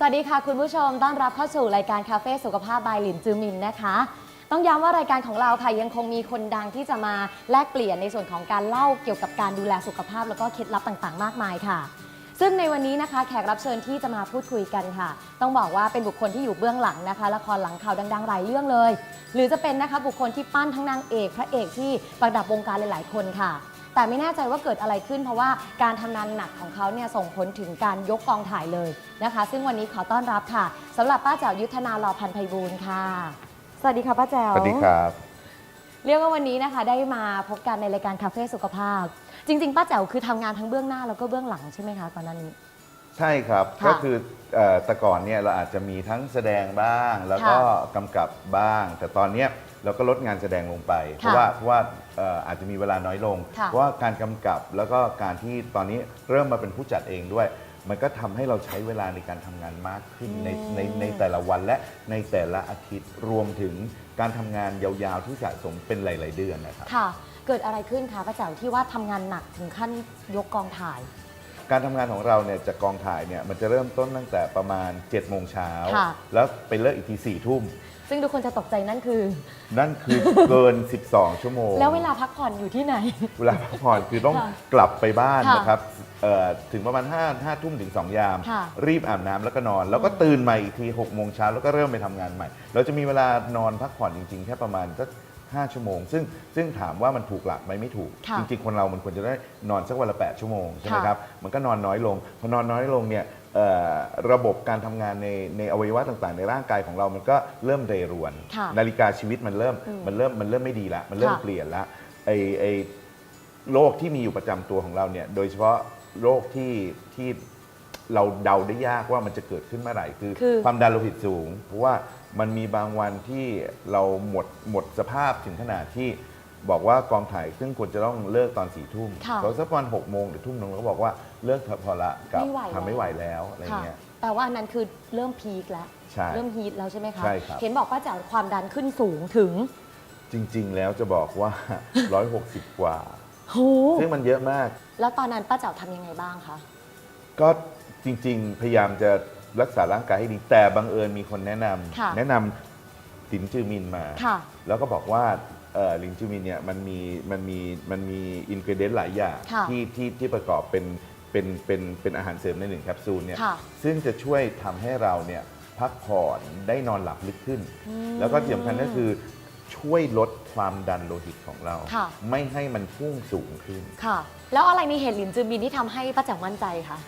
สวัสดีค่ะคุณผู้ชมต้อนรับเข้าสู่รายการคาเฟ่สุขภาพบายหลินจือมินนะคะ ต้องย้ำว่ารายการของเราค่ะยังคงมีคนดังที่จะมาแลกเปลี่ยนในส่วนของการเล่าเกี่ยวกับการดูแลสุขภาพ แล้วก็เคล็ดลับต่างๆ มากมายค่ะ ซึ่งในวันนี้นะคะแขกรับเชิญที่จะมาพูดคุยกันค่ะ ต้องบอกว่าเป็นบุคคลที่อยู่เบื้องหลังนะคะละครหลังข่าวดังๆหลายเรื่องเลย หรือจะเป็นนะคะบุคคลที่ปั้นทั้งนางเอกพระเอกที่ประดับวงการหลายๆ คนค่ะ แต่ไม่แน่ใจว่าเกิดอะไรขึ้น เพราะว่าการทำงานหนักของเขาเนี่ยส่งผลถึงการยกกองถ่ายเลยนะคะ ซึ่งวันนี้ขอต้อนรับค่ะสำหรับป้าแจ๋วยุทธนารอพันธ์ไพบูลย์ค่ะ สวัสดีค่ะป้าแจ๋ว สวัสดีครับ เรียกว่าวันนี้นะคะได้มาพบกันในรายการคาเฟ่สุขภาพ จริง ๆ ป้าแจ๋วคือทำงานทั้งเบื้องหน้าแล้วก็เบื้องหลังใช่ไหมคะก่อนหน้านี้ ใช่ครับ ค่ะก็คือเอ่อแต่ก่อนเนี่ยเราอาจจะมีทั้งแสดงบ้าง แล้วก็กำกับบ้าง แต่ตอนเนี้ยเราก็ลดงานแสดงลงไป เพราะว่าเพราะว่าเอ่ออาจจะมีเวลาน้อยลง ค่ะเพราะว่าการกำกับแล้วก็การที่ตอนนี้เริ่มมาเป็นผู้จัดเองด้วย มันก็ทำให้เราใช้เวลาในการทำงานมากขึ้นในในในแต่ละวันและในแต่ละอาทิตย์รวมถึงการทำงานยาวๆที่สะสมเป็นหลาย ๆ เดือนนะครับ ค่ะ เกิดอะไรขึ้นคะป้าแจ๋วที่ว่าทำงานหนักถึงขั้นยกกองถ่าย การทำงานของเราเนี่ยจากกองถ่ายเนี่ยมันจะเริ่มต้นตั้งแต่ประมาณ7จ็ดโมงเช้าค่ะ แล้วไปเลิกอีกที4ี่ทุ่ม ซึ่งทุกคนจะตกใจนั่นคือ นั่นคือ เกิน 12 ชั่วโมง แล้วเวลาพักผ่อนอยู่ที่ไหน เวลาพักผ่อนคือต้องค่ะกลับไปบ้านค่ะนะครับเอ่อถึงประมาณ5 5ทุ่มถึง 2 ยาม ค่ะรีบอาบน้ำแล้วก็นอน แล้วก็ตื่นใหม่อีกที6โมงเช้าแล้วก็เริ่มไปทำงานใหม่ เราจะมีเวลานอนพักผ่อนจริงๆ แค่ประมาณก็ 5 ชั่วโมง ซึ่งซึ่งถามว่ามันถูกหลักไหมไม่ถูก ค่ะจริง ๆ คนเรามันควรจะได้นอนสักวันละ 8 ชั่วโมงใช่ไหมค่ะ ครับ มันก็นอนน้อยลง พอนอนน้อยลงเนี่ยเอ่อระบบการทำงานในในอวัยวะต่างๆ ในร่างกายของเรามันก็เริ่มเรรวน ค่ะนาฬิกาชีวิตมันเริ่มอืมมันเริ่มมันเริ่มไม่ดีละ มันเริ่มค่ะ เปลี่ยนละไอไอโรคที่มีอยู่ประจำตัวของเราเนี่ย โดยเฉพาะโรคที่ที่เราเดาได้ยากว่ามันจะเกิดขึ้นเมื่อไหร่คือ คือ ความดันโลหิตสูง เพราะว่า มันมีบางวันที่เราหมดหมดสภาพถึงขนาดที่บอกว่ากองถ่ายซึ่งควรจะต้องเลิกตอนสี่ทุ่มค่ะเราสักประมาณหกโมงหรือทุ่มหนึงเราก็บอกว่าเลิกเถอะพอละกับไม่ไหว ทำไม่ไหวแล้วอะไรค่ะเงี้ยแต่ว่าอันนั้นคือเริ่มพีคแล้ว ใช่ เริ่มฮีทแล้วใช่ไหมคะ ใช่ครับ เห็นบอกป้าแจ๋วความดันขึ้นสูงถึงจริง ๆ แล้วจะบอกว่า 160 กว่า โหซึ่งมันเยอะมาก แล้วตอนนั้นป้าแจ๋วทำยังไงบ้างคะ ก็จริง ๆ พยายามจะ รักษาร่างกายให้ดี แต่บังเอิญมีคนแนะนำค่ะแนะนำสินจือมินมา ค่ะแล้วก็บอกว่าเอ่อลินจือมินเนี่ยมันมีมันมีมันมีอินกรเดนหลายอย่างค่ะที่ที่ที่ประกอบเป็นเป็นเป็นเป็นอาหารเสริมในหนึ่งแคปซูลเนี่ยค่ะซึ่งจะช่วยทำให้เราเนี่ยพักผ่อนได้นอนหลับลึกขึ้น อืมแล้วก็ที่สำคัญก็คือช่วยลดความดันโลหิตของเรา ค่ะ ไม่ให้มันพุ่งสูงขึ้น ค่ะ แล้วอะไรในเห็ดหลินจือบินที่ทำให้ป้าแจ๋วมั่นใจคะ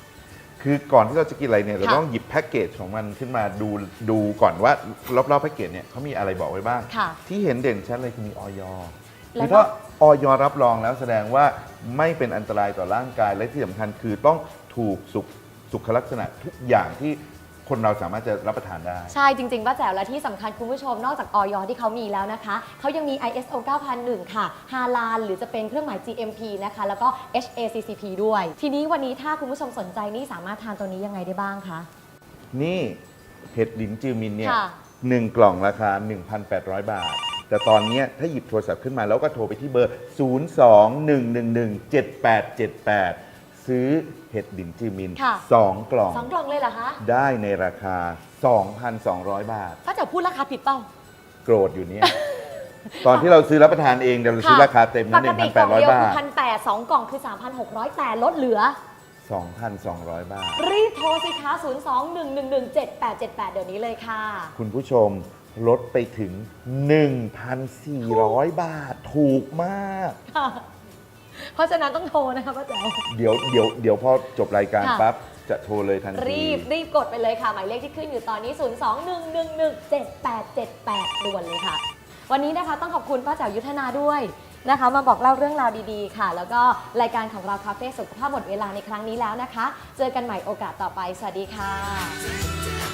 คือก่อนที่เราจะกินอะไรเนี่ยเราค่ะต้องหยิบแพ็กเกจของมันขึ้นมาดูดูก่อนว่ารอบๆแพ็กเกจเนี่ยเขามีอะไรบอกไว้บ้าง ค่ะที่เห็นเด่นชัดเลยคือมีออยแล้วคือถ้าออยรับรองแล้วแสดงว่าไม่เป็นอันตรายต่อร่างกายและที่สำคัญคือต้องถูกสุขสุขลักษณะทุกอย่างที่ คนเราสามารถจะรับประทานได้ ใช่จริงๆป้าแจ๋วและที่สำคัญคุณผู้ชมนอกจากออยที่เขามีแล้วนะคะ เขายังมี ISO 9001 ค่ะฮาลาลหรือจะเป็นเครื่องหมาย GMP นะคะ แล้วก็ HACCP ด้วย ทีนี้วันนี้ถ้าคุณผู้ชมสนใจนี่สามารถทานตัวนี้ยังไงได้บ้างคะ นี่เห็ดหลินจือมินเนี่ยค่ะ หนึ่งกล่องราคา 1,800 บาท แต่ตอนเนี้ยถ้าหยิบโทรศัพท์ขึ้นมาแล้วก็โทรไปที่เบอร์ 02-111-7878 ซื้อเห็ดหลินจือมินค่ะ2กล่อง สองกล่องเลยเหรอคะได้ในราคา 2,200 บาทป้าแจ๋วพูดราคาผิดเปล่า โกรธอยู่เนี่ย ตอนที่เราซื้อรับประทานเองเดี๋ยวเราซื้อราคาเต็มปนะกติกล่องเดียว1,800บาคือทพันแปดสองกล่องคือ 3,600 แต่ลดเหลือ 2,200 บาท รีบโทรสิคะ 02-111-7878 เดี๋ยวนี้เลยค่ะ คุณผู้ชมลดไปถึง 1,400 บาท ถูกมาก ค่ะเพ ราะฉะนั้นต้องโทรนะคะป้าแจ๋ว เดี๋ยวเดี๋ยวเดี๋ยวพอจบรายการค่ะ ปั๊บจะโทรเลยทันทีรีบรีบกดไปเลยค่ะ หมายเลขที่ขึ้นอยู่ตอนนี้ 02-111-7878 ด่วนเลยค่ะ วันนี้นะคะต้องขอบคุณป้าแจ๋วยุทธนาด้วยนะคะ มาบอกเล่าเรื่องราวดีๆค่ะ แล้วก็รายการของเราคาเฟ่สุขภาพหมดเวลาในครั้งนี้แล้วนะคะ เจอกันใหม่โอกาสต่อไป สวัสดีค่ะ